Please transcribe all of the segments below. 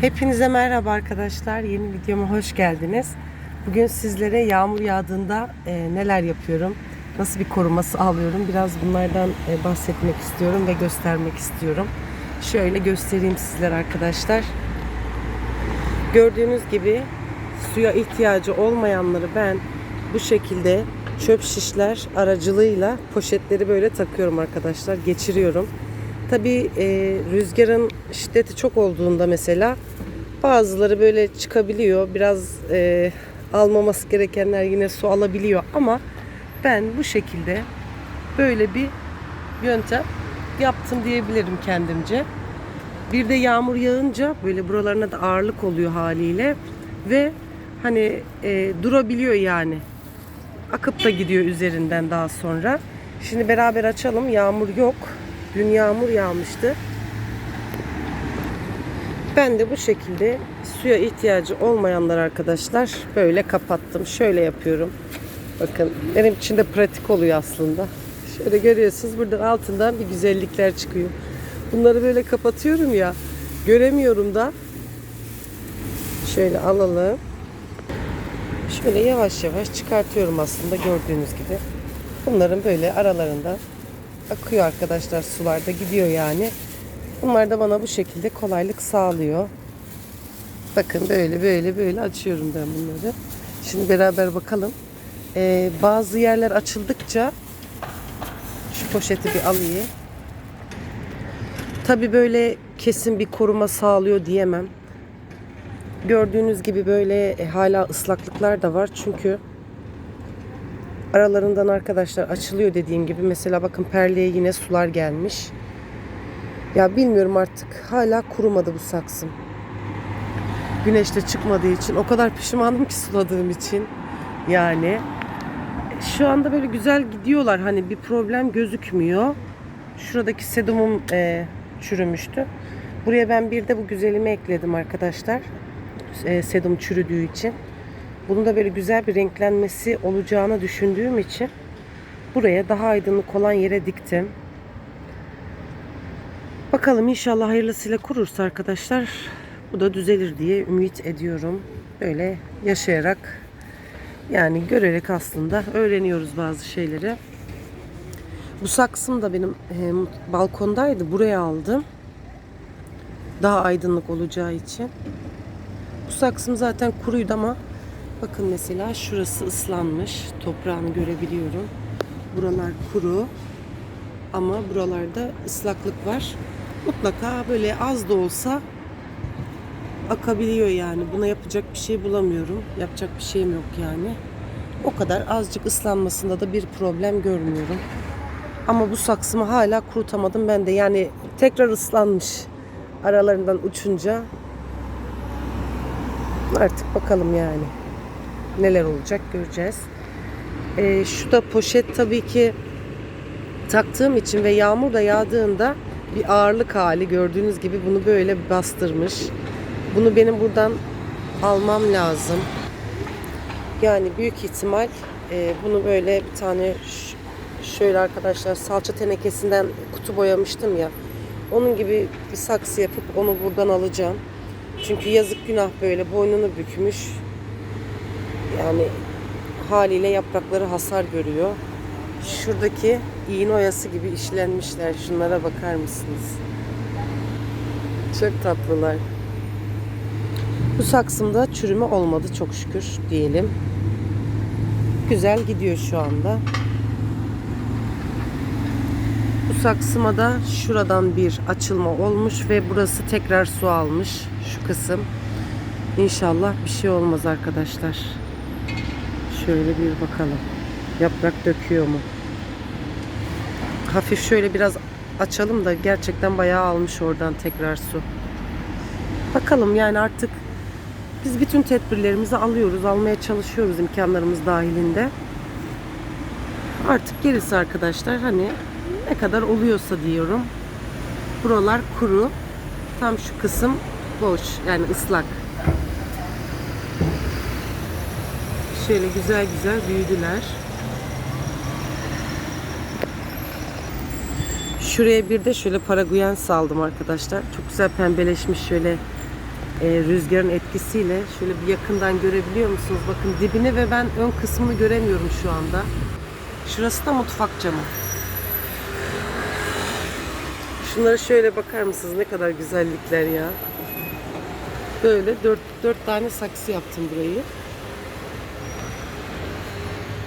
Hepinize merhaba arkadaşlar. Yeni videoma hoş geldiniz. Bugün sizlere yağmur yağdığında e, neler yapıyorum, nasıl bir koruma sağlıyorum biraz bunlardan e, bahsetmek istiyorum ve göstermek istiyorum. Şöyle göstereyim sizlere arkadaşlar. Gördüğünüz gibi suya ihtiyacı olmayanları ben bu şekilde çöp şişler aracılığıyla poşetleri böyle takıyorum arkadaşlar. Geçiriyorum. Tabii e, rüzgarın şiddeti çok olduğunda mesela bazıları böyle çıkabiliyor. Biraz e, almaması gerekenler yine su alabiliyor ama ben bu şekilde böyle bir yöntem yaptım diyebilirim kendimce. Bir de yağmur yağınca böyle buralarına da ağırlık oluyor haliyle ve hani e, durabiliyor yani. Akıp da gidiyor üzerinden daha sonra. Şimdi beraber açalım. Yağmur yok. Dün yağmur yağmıştı. Ben de bu şekilde suya ihtiyacı olmayanlar arkadaşlar böyle kapattım. Şöyle yapıyorum. Bakın benim için de pratik oluyor aslında. Şöyle görüyorsunuz buradan altından bir güzellikler çıkıyor. Bunları böyle kapatıyorum ya. Göremiyorum da. Şöyle alalım. Şöyle yavaş yavaş çıkartıyorum aslında gördüğünüz gibi. Bunların böyle aralarında akıyor arkadaşlar sularda gidiyor yani. Bunlar da bana bu şekilde kolaylık sağlıyor. Bakın böyle böyle böyle açıyorum ben bunları. Şimdi beraber bakalım. Ee, bazı yerler açıldıkça şu poşeti bir alayım. Tabi böyle kesin bir koruma sağlıyor diyemem. Gördüğünüz gibi böyle e, hala ıslaklıklar da var. Çünkü aralarından arkadaşlar açılıyor dediğim gibi. Mesela bakın perleye yine sular gelmiş. Ya bilmiyorum artık hala kurumadı bu saksım. Güneşte çıkmadığı için o kadar pişmanım ki suladığım için. Yani şu anda böyle güzel gidiyorlar. Hani bir problem gözükmüyor. Şuradaki sedumum e, çürümüştü. Buraya ben bir de bu güzelimi ekledim arkadaşlar. E, sedum çürüdüğü için. Bunun da böyle güzel bir renklenmesi olacağını düşündüğüm için buraya daha aydınlık olan yere diktim. Bakalım inşallah hayırlısıyla kurursa arkadaşlar bu da düzelir diye ümit ediyorum. Böyle yaşayarak yani görerek aslında öğreniyoruz bazı şeyleri. Bu saksım da benim e, balkondaydı. Buraya aldım. Daha aydınlık olacağı için. Bu saksım zaten kuruydu ama bakın mesela şurası ıslanmış. Toprağını görebiliyorum. Buralar kuru. Ama buralarda ıslaklık var. Mutlaka böyle az da olsa akabiliyor yani. Buna yapacak bir şey bulamıyorum. Yapacak bir şeyim yok yani. O kadar azıcık ıslanmasında da bir problem görmüyorum. Ama bu saksımı hala kurutamadım ben de. Yani tekrar ıslanmış aralarından uçunca. Artık bakalım yani. Neler olacak göreceğiz. Ee, şu da poşet tabii ki taktığım için ve yağmur da yağdığında bir ağırlık hali gördüğünüz gibi bunu böyle bastırmış. Bunu benim buradan almam lazım. Yani büyük ihtimal e, bunu böyle bir tane şöyle arkadaşlar salça tenekesinden kutu boyamıştım ya. Onun gibi bir saksı yapıp onu buradan alacağım. Çünkü yazık günah böyle boynunu bükmüş. Yani haliyle yaprakları hasar görüyor. Şuradaki iğne oyası gibi işlenmişler. Şunlara bakar mısınız? Çok tatlılar. Bu saksımda çürüme olmadı çok şükür diyelim. Güzel gidiyor şu anda. Bu saksıma da şuradan bir açılma olmuş ve burası tekrar su almış şu kısım. İnşallah bir şey olmaz arkadaşlar. Şöyle bir bakalım. Yaprak döküyor mu? Hafif şöyle biraz açalım da gerçekten bayağı almış oradan tekrar su. Bakalım yani artık biz bütün tedbirlerimizi alıyoruz, almaya çalışıyoruz imkanlarımız dahilinde. Artık gerisi arkadaşlar hani ne kadar oluyorsa diyorum. Buralar kuru. Tam şu kısım boş yani ıslak. Şöyle güzel güzel büyüdüler. Şuraya bir de şöyle paraguyen saldım arkadaşlar. Çok güzel pembeleşmiş şöyle e, rüzgarın etkisiyle şöyle bir yakından görebiliyor musunuz? Bakın dibini ve ben ön kısmını göremiyorum şu anda. Şurası da mutfak camı. Şunlara şöyle bakar mısınız? Ne kadar güzellikler ya. Böyle dört, dört tane saksı yaptım burayı.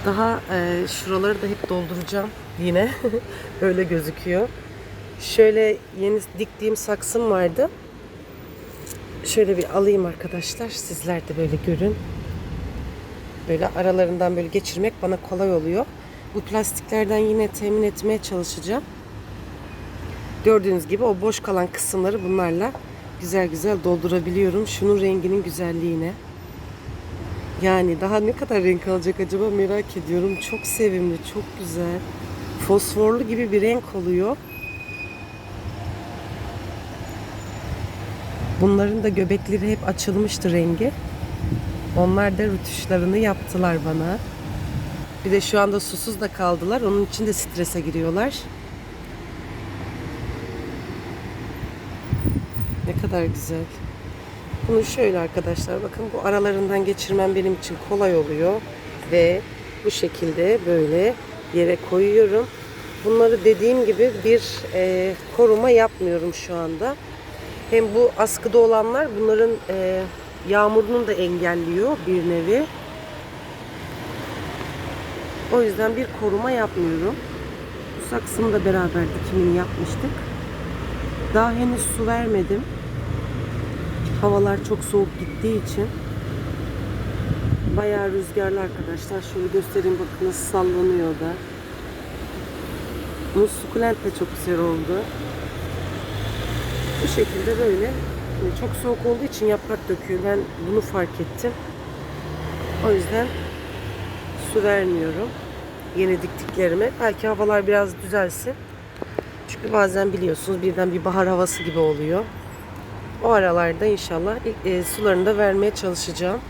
Daha e, şuraları da hep dolduracağım yine. Öyle gözüküyor. Şöyle yeni diktiğim saksım vardı. Şöyle bir alayım arkadaşlar. Sizler de böyle görün. Böyle aralarından böyle geçirmek bana kolay oluyor. Bu plastiklerden yine temin etmeye çalışacağım. Gördüğünüz gibi o boş kalan kısımları bunlarla güzel güzel doldurabiliyorum. Şunun renginin güzelliğine. Yani daha ne kadar renk alacak acaba merak ediyorum. Çok sevimli, çok güzel. Fosforlu gibi bir renk oluyor. Bunların da göbekleri hep açılmıştı rengi. Onlar da rütuşlarını yaptılar bana. Bir de şu anda susuz da kaldılar. Onun için de strese giriyorlar. Ne kadar güzel. Bunu şöyle arkadaşlar bakın bu aralarından geçirmem benim için kolay oluyor. Ve bu şekilde böyle yere koyuyorum. Bunları dediğim gibi bir e, koruma yapmıyorum şu anda. Hem bu askıda olanlar bunların e, yağmurunu da engelliyor bir nevi. O yüzden bir koruma yapmıyorum. Bu saksımı da beraber dikimini yapmıştık. Daha henüz su vermedim. Havalar çok soğuk gittiği için bayağı rüzgarlı arkadaşlar. Şöyle göstereyim bakın nasıl sallanıyor da. Muz sukulent de çok güzel oldu. Bu şekilde böyle yani çok soğuk olduğu için yaprak döküyor. Ben bunu fark ettim. O yüzden su vermiyorum. Yeni diktiklerime. Belki havalar biraz düzelsin. Çünkü bazen biliyorsunuz birden bir bahar havası gibi oluyor. O aralarda inşallah e, sularını da vermeye çalışacağım.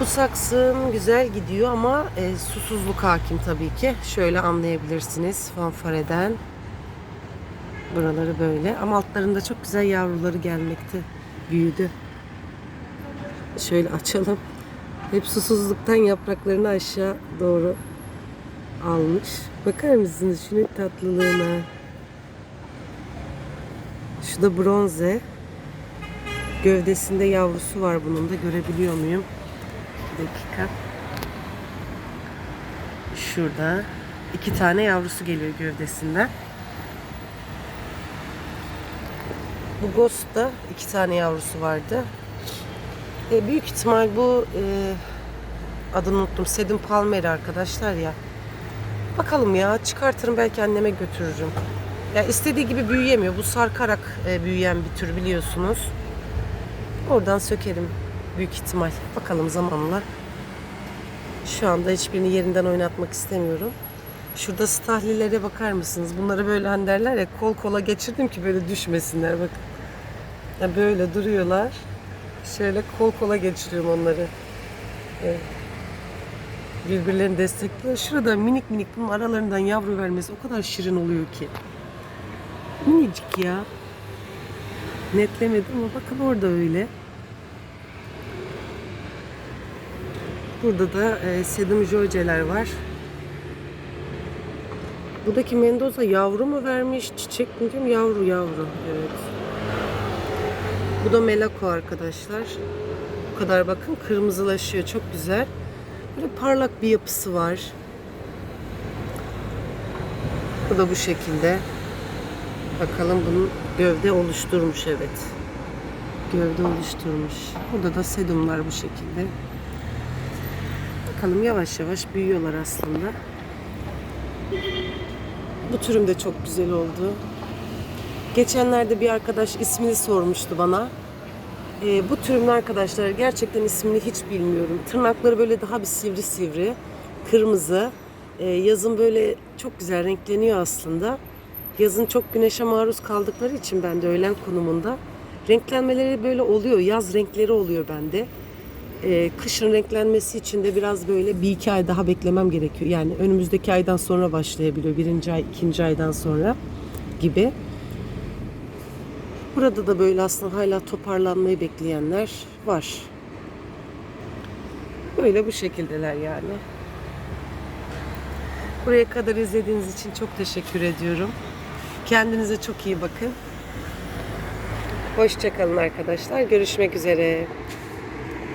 Bu saksım güzel gidiyor ama e, susuzluk hakim tabii ki. Şöyle anlayabilirsiniz fanfareden. Buraları böyle ama altlarında çok güzel yavruları gelmekte. Büyüdü. Şöyle açalım. Hep susuzluktan yapraklarını aşağı doğru almış. Bakar mısınız şunun tatlılığına? Şu da bronze. Gövdesinde yavrusu var bunun da. Görebiliyor muyum? Bir dakika. Şurada. iki tane yavrusu geliyor gövdesinden. Bu Ghost'ta iki tane yavrusu vardı. E, büyük ihtimal bu e, adını unuttum. Sedum Palmeri arkadaşlar ya. Bakalım ya çıkartırım belki anneme götürürüm. Ya istediği gibi büyüyemiyor. Bu sarkarak e, büyüyen bir tür biliyorsunuz. Oradan sökerim büyük ihtimal. Bakalım zamanla. Şu anda hiçbirini yerinden oynatmak istemiyorum. Şurada stahlilere bakar mısınız? Bunları böyle hani derler ya kol kola geçirdim ki böyle düşmesinler. Bakın. Ya böyle duruyorlar. Şöyle kol kola geçiriyorum onları. Birbirlerini destekliyor. Şurada minik minik bunun aralarından yavru vermesi o kadar şirin oluyor ki. Minicik ya. Netlemedim ama bakın orada öyle. Burada da e, sedum joceler var. Buradaki Mendoza yavru mu vermiş, çiçek mi diyeyim? Yavru yavru. Evet. Bu da Melako arkadaşlar. Bu kadar bakın kırmızılaşıyor. Çok güzel. Böyle parlak bir yapısı var. Bu da bu şekilde. Bakalım bunun gövde oluşturmuş evet. Gövde oluşturmuş. Burada da sedumlar bu şekilde. Bakalım yavaş yavaş büyüyorlar aslında. Bu türüm de çok güzel oldu. Geçenlerde bir arkadaş ismini sormuştu bana. Ee, bu türün arkadaşlar gerçekten ismini hiç bilmiyorum. Tırnakları böyle daha bir sivri sivri. Kırmızı. Ee, yazın böyle çok güzel renkleniyor aslında. Yazın çok güneşe maruz kaldıkları için ben de öğlen konumunda. Renklenmeleri böyle oluyor. Yaz renkleri oluyor bende. Ee, kışın renklenmesi için de biraz böyle bir iki ay daha beklemem gerekiyor. Yani önümüzdeki aydan sonra başlayabiliyor. Birinci ay, ikinci aydan sonra gibi. Burada da böyle aslında hala toparlanmayı bekleyenler var. Böyle bu şekildeler yani. Buraya kadar izlediğiniz için çok teşekkür ediyorum. Kendinize çok iyi bakın. Hoşçakalın arkadaşlar. Görüşmek üzere.